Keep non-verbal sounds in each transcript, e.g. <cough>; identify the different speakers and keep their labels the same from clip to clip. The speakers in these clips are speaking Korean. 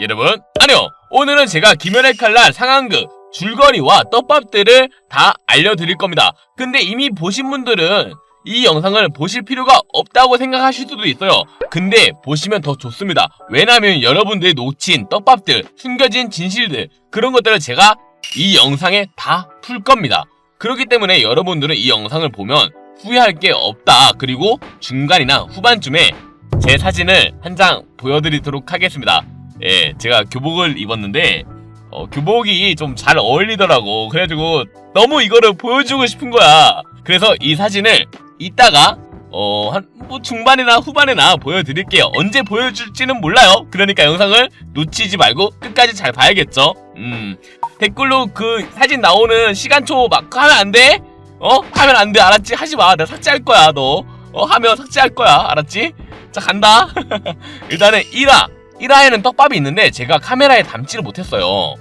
Speaker 1: 여러분 안녕! 오늘은 제가 김연의 칼날 상황극 줄거리와 떡밥들을 다 알려드릴 겁니다. 근데 이미 보신 분들은 이 영상을 보실 필요가 없다고 생각하실 수도 있어요. 근데 보시면 더 좋습니다. 왜냐면 여러분들이 놓친 떡밥들 숨겨진 진실들 그런 것들을 제가 이 영상에 다 풀 겁니다. 그렇기 때문에 여러분들은 이 영상을 보면 후회할 게 없다. 그리고 중간이나 후반쯤에 제 사진을 한 장 보여드리도록 하겠습니다 예, 제가 교복을 입었는데 어, 교복이 좀 잘 어울리더라고. 그래가지고 너무 이거를 보여주고 싶은 거야. 그래서 이 사진을 이따가 어, 한 뭐 중반이나 후반이나 보여드릴게요. 언제 보여줄지는 몰라요. 그러니까 영상을 놓치지 말고 끝까지 잘 봐야겠죠. 음, 댓글로 그 사진 나오는 시간초 막 하면 안 돼? 어? 하면 안 돼. 알았지? 하지 마. 내가 삭제할 거야. 너. 어, 하면 삭제할 거야. 알았지? 자, 간다. <laughs> 일단은 1화. 1화에는 떡밥이 있는데 제가 카메라에 담지를 못했어요.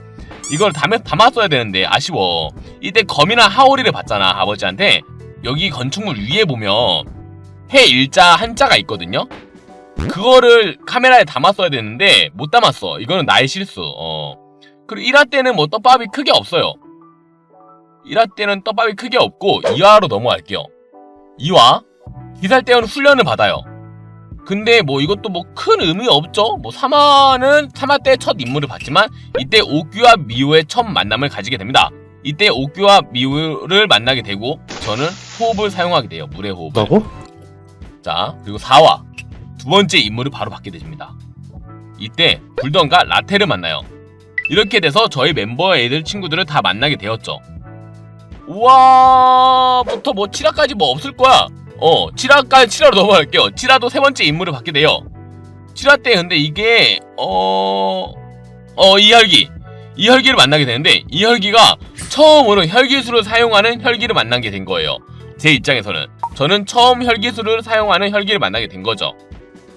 Speaker 1: 이걸 담아, 담았어야 되는데 아쉬워. 이때 검이나 하오리를 봤잖아 아버지한테. 여기 건축물 위에 보면 해 일자 한자가 있거든요. 그거를 카메라에 담았어야 되는데 못 담았어. 이거는 나의 실수. 어. 그리고 1화 때는 뭐 떡밥이 크게 없어요. 1화 때는 떡밥이 크게 없고 2화로 넘어갈게요. 2화 기살대원 훈련을 받아요. 근데 뭐 이것도 뭐 큰 의미 없죠. 뭐 3화는 3화 때 첫 임무를 봤지만 이때 옥규와 미우의 첫 만남을 가지게 됩니다. 이때 옥규와 미우를 만나게 되고 저는 호흡을 사용하게 돼요. 물의 호흡을.
Speaker 2: 뭐라고?
Speaker 1: 자 그리고 4화 두 번째 임무를 바로 받게 됩니다. 이때 불던과 라테를 만나요. 이렇게 돼서 저희 멤버 애들 친구들을 다 만나게 되었죠. 우와부터 뭐 7화까지 뭐 없을 거야. 어 7화까지 7화로 넘어갈게요. 7화도 세 번째 임무를 받게 돼요. 7화 때 근데 이게 어 어 이혈기 이혈기를 만나게 되는데 이혈기가 처음으로 혈기술을 사용하는 혈기를 만나게 된 거예요. 제 입장에서는 저는 처음 혈기술을 사용하는 혈기를 만나게 된 거죠.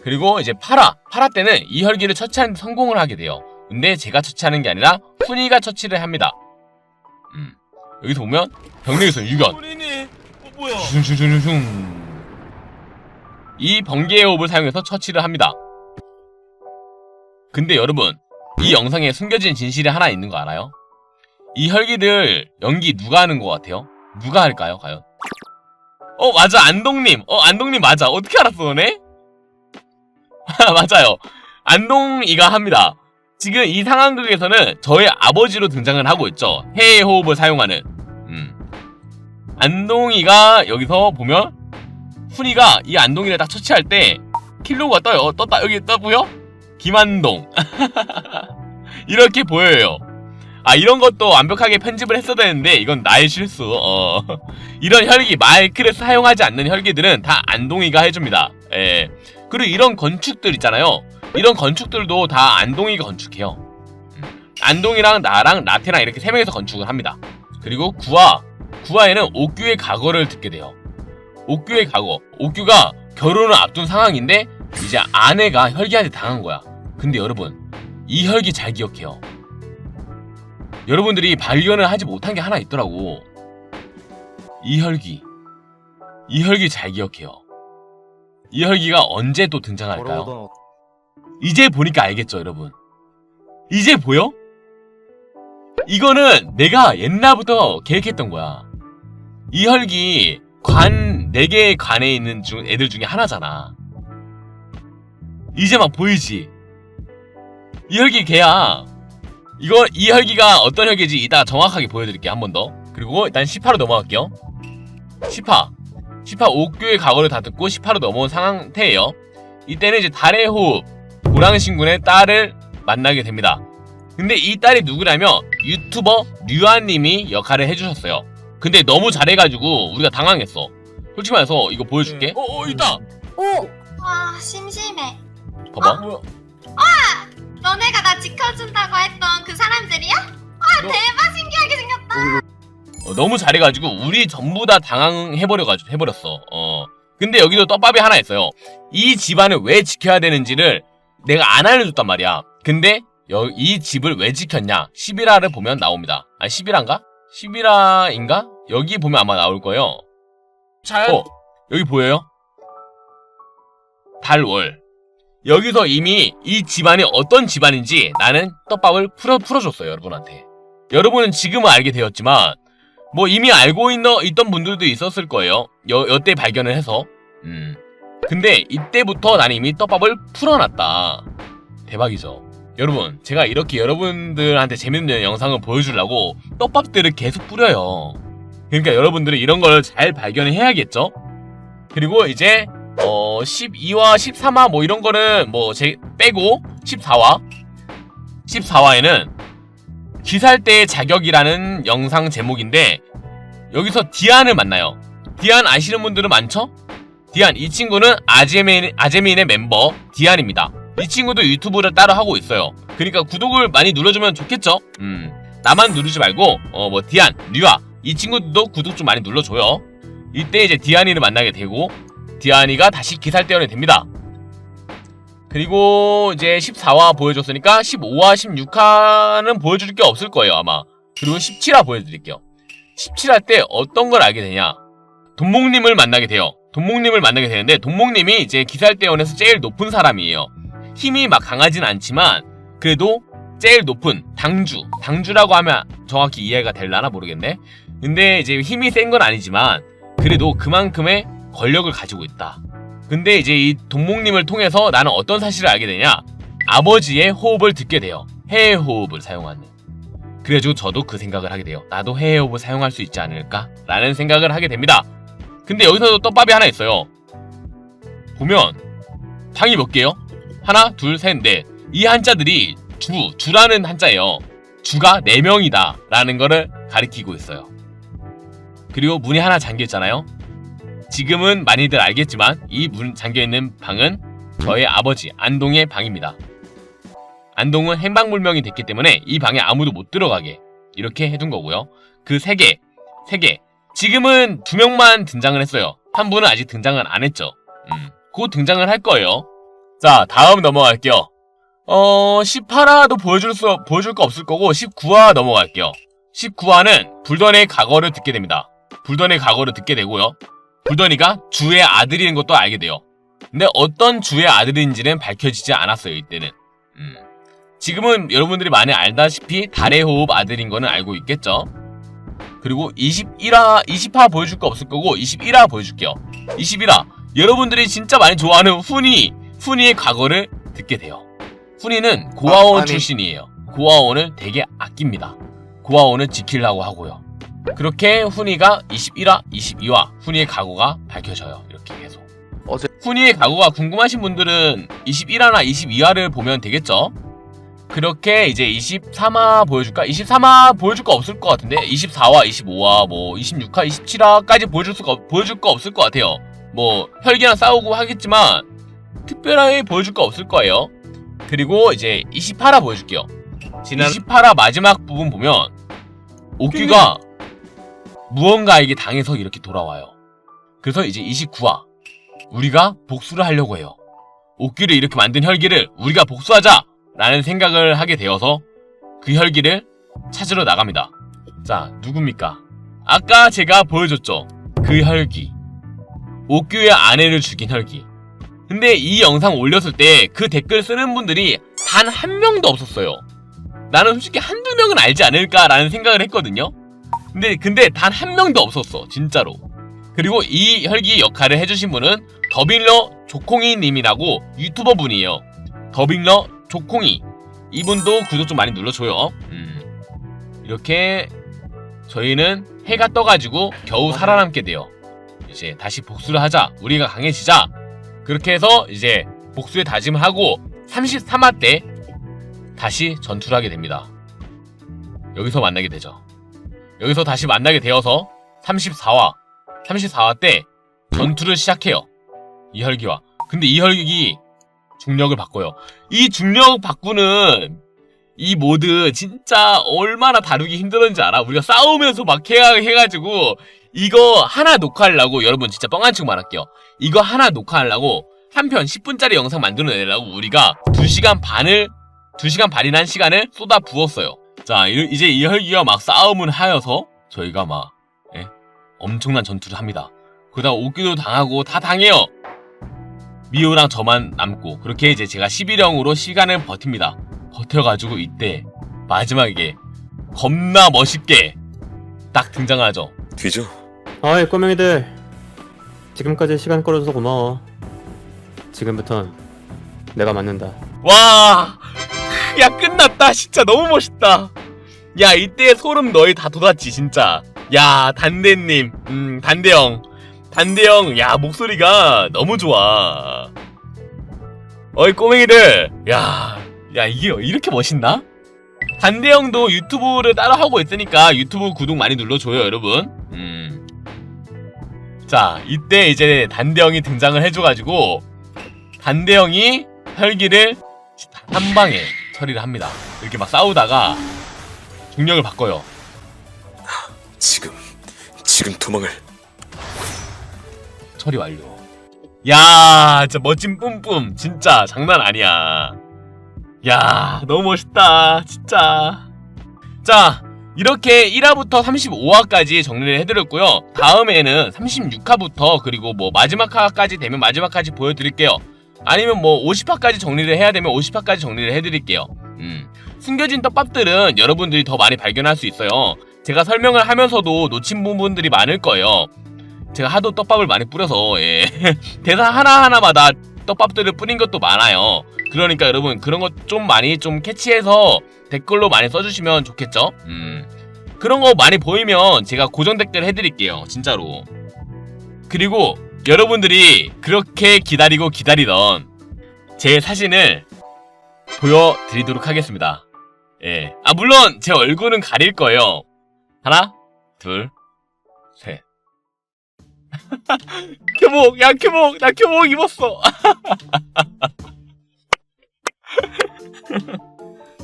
Speaker 1: 그리고 이제 8화 8화 때는 이 혈기를 처치하는 데 성공을 하게 돼요. 근데 제가 처치하는 게 아니라 훈이가 처치를 합니다. 음 여기서 보면 병력에서 유견
Speaker 2: 어, 뭐야?
Speaker 1: 슝슝슝슝 이 번개의 호흡을 사용해서 처치를 합니다. 근데 여러분 이 영상에 숨겨진 진실이 하나 있는 거 알아요? 이 혈기들 연기 누가 하는 것 같아요? 누가 할까요 과연? 어 맞아 안동님 어 안동님 맞아 어떻게 알았어 너네? <laughs> 맞아요 안동이가 합니다 지금 이 상황극에서는 저의 아버지로 등장을 하고 있죠 해의 호흡을 사용하는 음. 안동이가 여기서 보면 훈이가 이 안동이를 딱 처치할 때 킬로가 떠요. 떴다. 여기 떠고요. 김한동. <laughs> 이렇게 보여요. 아 이런 것도 완벽하게 편집을 했어야 되는데 이건 나의 실수. 어. <laughs> 이런 혈기 마이크를 사용하지 않는 혈기들은 다 안동이가 해줍니다. 예. 그리고 이런 건축들 있잖아요. 이런 건축들도 다 안동이가 건축해요. 음. 안동이랑 나랑 라테랑 이렇게 세 명이서 건축을 합니다. 그리고 구와 9화에는 옥규의 과거를 듣게 돼요. 옥규의 과거. 옥규가 결혼을 앞둔 상황인데 이제 아내가 혈기한테 당한 거야. 근데 여러분 이 혈기 잘 기억해요. 여러분들이 발견을 하지 못한 게 하나 있더라고. 이 혈기. 이 혈기 잘 기억해요. 이 혈기가 언제 또 등장할까요? 이제 보니까 알겠죠, 여러분. 이제 보여? 이거는 내가 옛날부터 계획했던 거야. 이혈기 관, 4개의 관에 있는 중, 애들 중에 하나잖아. 이제 막 보이지? 이혈기 걔야. 이거 이 혈기가 어떤 혈기인지 이따 정확하게 보여드릴게요 한 번 더. 그리고 일단 10화로 넘어갈게요. 10화. 10화 옥교의 각오를 다 듣고 10화로 넘어온 상태예요. 이때는 이제 달의 호흡 고랑신군의 딸을 만나게 됩니다. 근데 이 딸이 누구냐면 유튜버 류아님이 역할을 해주셨어요. 근데 너무 잘해가지고 우리가 당황했어. 솔직히 말해서 이거 보여줄게. 어, 어, 있다.
Speaker 3: 오!
Speaker 4: 와 심심해.
Speaker 1: 봐봐.
Speaker 2: 뭐야?
Speaker 4: 너네가 나 지켜준다고 했던 그 사람들이야? 아
Speaker 1: 너-
Speaker 4: 대박 신기하게 생겼다.
Speaker 1: 어, 너무 잘해가지고 우리 전부 다 당황해버려가지고 해버렸어. 어. 근데 여기도 떡밥이 하나 있어요. 이 집안을 왜 지켜야 되는지를 내가 안 알려줬단 말이야. 근데 여, 이 집을 왜 지켰냐? 11화를 보면 나옵니다. 아 11화인가? 11화인가? 여기 보면 아마 나올 거예요.
Speaker 2: 잘
Speaker 1: 어 여기 보여요? 달월 여기서 이미 이 집안이 어떤 집안인지 나는 떡밥을 풀어, 풀어줬어요, 여러분한테. 여러분은 지금은 알게 되었지만, 뭐 이미 알고 있는, 있던 분들도 있었을 거예요. 여, 여때 발견을 해서. 음. 근데 이때부터 나는 이미 떡밥을 풀어놨다. 대박이죠. 여러분, 제가 이렇게 여러분들한테 재밌는 영상을 보여주려고 떡밥들을 계속 뿌려요. 그러니까 여러분들이 이런 걸 잘 발견을 해야겠죠? 그리고 이제 어 12화, 13화 뭐 이런 거는 뭐 제 빼고 14화 14화에는 기살대의 자격이라는 영상 제목인데 여기서 디안을 만나요. 디안 아시는 분들은 많죠? 디안 이 친구는 아제민 아제민의 멤버 디안입니다. 이 친구도 유튜브를 따로 하고 있어요. 그러니까 구독을 많이 눌러주면 좋겠죠? 음 나만 누르지 말고 어 뭐 디안, 류아 이 친구들도 구독 좀 많이 눌러줘요. 이때 이제 디안이를 만나게 되고 디안이가 다시 기살대원이 됩니다. 그리고 이제 14화 보여줬으니까 15화, 16화는 보여줄 게 없을 거예요 아마. 그리고 17화 보여드릴게요. 17화 때 어떤 걸 알게 되냐? 돈목님을 만나게 돼요. 돈목님을 만나게 되는데 돈목님이 이제 기살대원에서 제일 높은 사람이에요. 힘이 막 강하진 않지만 그래도 제일 높은 당주. 당주라고 하면 정확히 이해가 될라나 모르겠네. 근데 이제 힘이 센 건 아니지만 그래도 그만큼의 권력을 가지고 있다. 근데 이제 이 동목님을 통해서 나는 어떤 사실을 알게 되냐? 아버지의 호흡을 듣게 돼요. 해외 호흡을 사용하는. 그래가지고 저도 그 생각을 하게 돼요. 나도 해외 호흡을 사용할 수 있지 않을까? 라는 생각을 하게 됩니다. 근데 여기서도 떡밥이 하나 있어요. 보면 방이 몇 개요? 하나, 둘, 셋, 넷. 이 한자들이 주, 주라는 한자예요. 주가 4명이다 라는 거를 가리키고 있어요. 그리고 문이 하나 잠겨 있잖아요. 지금은 많이들 알겠지만 이 문 잠겨 있는 방은 저의 아버지 안동의 방입니다. 안동은 행방불명이 됐기 때문에 이 방에 아무도 못 들어가게 이렇게 해둔 거고요. 그 세 개, 세 개. 지금은 두 명만 등장을 했어요. 한 분은 아직 등장을 안 했죠. 음, 곧 등장을 할 거예요. 자, 다음 넘어갈게요. 어, 18화도 보여줄 수, 보여줄 거 없을 거고, 19화 넘어갈게요. 19화는 불던의 과거를 듣게 됩니다. 불던의 과거를 듣게 되고요. 불던이가 주의 아들인 것도 알게 돼요. 근데 어떤 주의 아들인지는 밝혀지지 않았어요, 이때는. 음. 지금은 여러분들이 많이 알다시피 달의 호흡 아들인 거는 알고 있겠죠? 그리고 21화, 20화 보여줄 거 없을 거고, 21화 보여줄게요. 21화. 여러분들이 진짜 많이 좋아하는 훈이, 훈이의 과거를 듣게 돼요. 훈이는 고아원
Speaker 2: 아.
Speaker 1: 출신이에요. 고아원을 되게 아낍니다. 고아원을 지키려고 하고요. 그렇게 훈이가 21화, 22화 훈이의 각오가 밝혀져요. 이렇게 계속.
Speaker 2: 어제-
Speaker 1: 훈이의 각오가 궁금하신 분들은 21화나 22화를 보면 되겠죠? 그렇게 이제 23화 보여줄까? 23화 보여줄 거 없을 것 같은데 24화, 25화, 뭐 26화, 27화까지 보여줄 수가 없- 보여줄 거 없을 것 같아요. 뭐 혈기랑 싸우고 하겠지만 특별하게 보여줄 거 없을 거예요. 그리고 이제 28화 보여줄게요.
Speaker 2: 지난
Speaker 1: 28화 마지막 부분 보면 옥규가 무언가에게 당해서 이렇게 돌아와요. 그래서 이제 29화 우리가 복수를 하려고 해요. 옥규를 이렇게 만든 혈기를 우리가 복수하자! 라는 생각을 하게 되어서 그 혈기를 찾으러 나갑니다. 자, 누굽니까? 아까 제가 보여줬죠. 그 혈기. 옥규의 아내를 죽인 혈기. 근데 이 영상 올렸을 때 그 댓글 쓰는 분들이 단 한 명도 없었어요. 나는 솔직히 한두 명은 알지 않을까라는 생각을 했거든요. 근데 근데 단 한 명도 없었어. 진짜로. 그리고 이 혈기 역할을 해주신 분은 더빙러 조콩이 님이라고 유튜버 분이에요. 더빙러 조콩이. 이분도 구독 좀 많이 눌러줘요. 음. 이렇게 저희는 해가 떠가지고 겨우 살아남게 돼요. 이제 다시 복수를 하자. 우리가 강해지자. 그렇게 해서 이제 복수의 다짐을 하고 33화 때 다시 전투를 하게 됩니다. 여기서 만나게 되죠. 여기서 다시 만나게 되어서 34화, 34화 때 전투를 시작해요. 이혈기와. 근데 이혈기 중력을 바꿔요. 이 중력 바꾸는 이 모드 진짜 얼마나 다루기 힘들었는지 알아? 우리가 싸우면서 막 해, 해가지고 이거 하나 녹화하려고 여러분 진짜 뻥안 치고 말할게요. 이거 하나 녹화하려고 한 편 10분짜리 영상 만들어내려고 우리가 2시간 반을 2시간 반이라는 시간을 쏟아 부었어요. 자, 이- 이제 이 혈기가 막 싸움을 하여서 저희가 막 예? 엄청난 전투를 합니다. 그러다 옥기도 당하고 다 당해요. 미호랑 저만 남고 그렇게 이제 제가 11형으로 시간을 버팁니다. 버텨가지고 이때 마지막에 겁나 멋있게 딱 등장하죠.
Speaker 2: 뒤져.
Speaker 3: 어이 꼬맹이들 지금까지 시간 끌어줘서 고마워 지금부턴 내가 맞는다
Speaker 1: 와, 야 끝났다. 진짜 너무 멋있다. 야 이때 소름 너희 다 돋았지 진짜. 야 단대님, 음 단대형, 단대형, 야 목소리가 너무 좋아. 어이 꼬맹이들, 야, 야 이게 이렇게 멋있나? 단대형도 유튜브를 따로 하고 있으니까 유튜브 구독 많이 눌러줘요 여러분. 음. 자 이때 이제 단대형이 등장을 해줘가지고 단대형이 혈기를 한 방에 처리를 합니다. 이렇게 막 싸우다가 중력을 바꿔요.
Speaker 2: 지금 지금 도망을
Speaker 1: 처리 완료. 야, 진짜 멋진 뿜뿜. 진짜 장난 아니야. 야, 너무 멋있다. 진짜. 자, 이렇게 1화부터 35화까지 정리를 해드렸고요. 다음에는 36화부터 그리고 뭐 마지막 화까지 되면 마지막까지 보여드릴게요. 아니면 뭐 50화까지 정리를 해야 되면 50화까지 정리를 해드릴게요. 음. 숨겨진 떡밥들은 여러분들이 더 많이 발견할 수 있어요. 제가 설명을 하면서도 놓친 부분들이 많을 거예요. 제가 하도 떡밥을 많이 뿌려서 예. <laughs> 대사 하나하나마다 떡밥들을 뿌린 것도 많아요. 그러니까 여러분 그런 것 좀 많이 좀 캐치해서 댓글로 많이 써주시면 좋겠죠? 음. 그런 거 많이 보이면 제가 고정 댓글 해드릴게요. 진짜로. 그리고 여러분들이 그렇게 기다리고 기다리던 제 사진을 보여드리도록 하겠습니다. 예. 아, 물론 제 얼굴은 가릴 거예요. 하나, 둘, 셋. <laughs> 교복, 야, 교복, 나 교복 입었어. <laughs>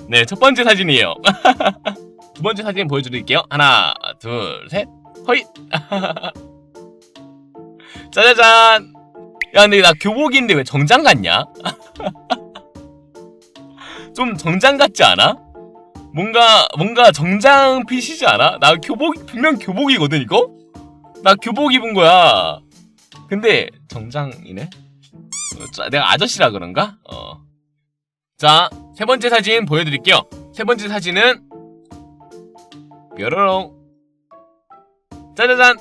Speaker 1: 네, 첫 번째 사진이에요. <laughs> 두 번째 사진 보여드릴게요. 하나, 둘, 셋. 허이. <laughs> 짜자잔. 야, 근데 나 교복인데 왜 정장 같냐? <laughs> 좀 정장 같지 않아? 뭔가 뭔가 정장 핏이지 않아? 나 교복 분명 교복이거든 이거? 나 교복 입은 거야. 근데 정장이네. 어, 자, 내가 아저씨라 그런가? 어. 자, 세 번째 사진 보여드릴게요. 세 번째 사진은 뾰로롱. 짜자잔.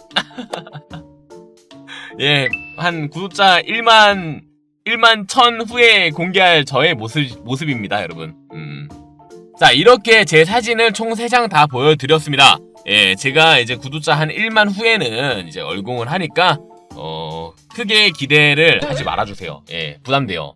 Speaker 1: <laughs> 예, 한 구독자 1만 1만 1000 후에 공개할 저의 모습 모습입니다, 여러분. 음. 자, 이렇게 제 사진을 총 3장 다 보여드렸습니다. 예, 제가 이제 구독자 한 1만 후에는 이제 얼공을 하니까, 어, 크게 기대를 하지 말아주세요. 예, 부담돼요.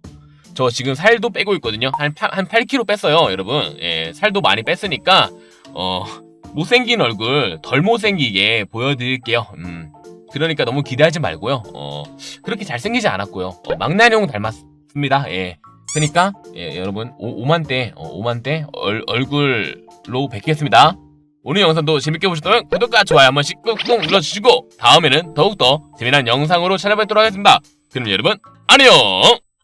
Speaker 1: 저 지금 살도 빼고 있거든요. 한, 8, 한 8kg 뺐어요, 여러분. 예, 살도 많이 뺐으니까, 어, 못생긴 얼굴 덜 못생기게 보여드릴게요. 음. 그러니까 너무 기대하지 말고요. 어, 그렇게 잘생기지 않았고요. 어, 망나뇽 닮았습니다. 예. 그러니까 예, 여러분 5, 만대 어, 5만대 얼, 얼굴로 뵙겠습니다. 오늘 영상도 재밌게 보셨다면 구독과 좋아요 한 번씩 꾹꾹 눌러주시고 다음에는 더욱더 재미난 영상으로 찾아뵙도록 하겠습니다. 그럼 여러분 안녕!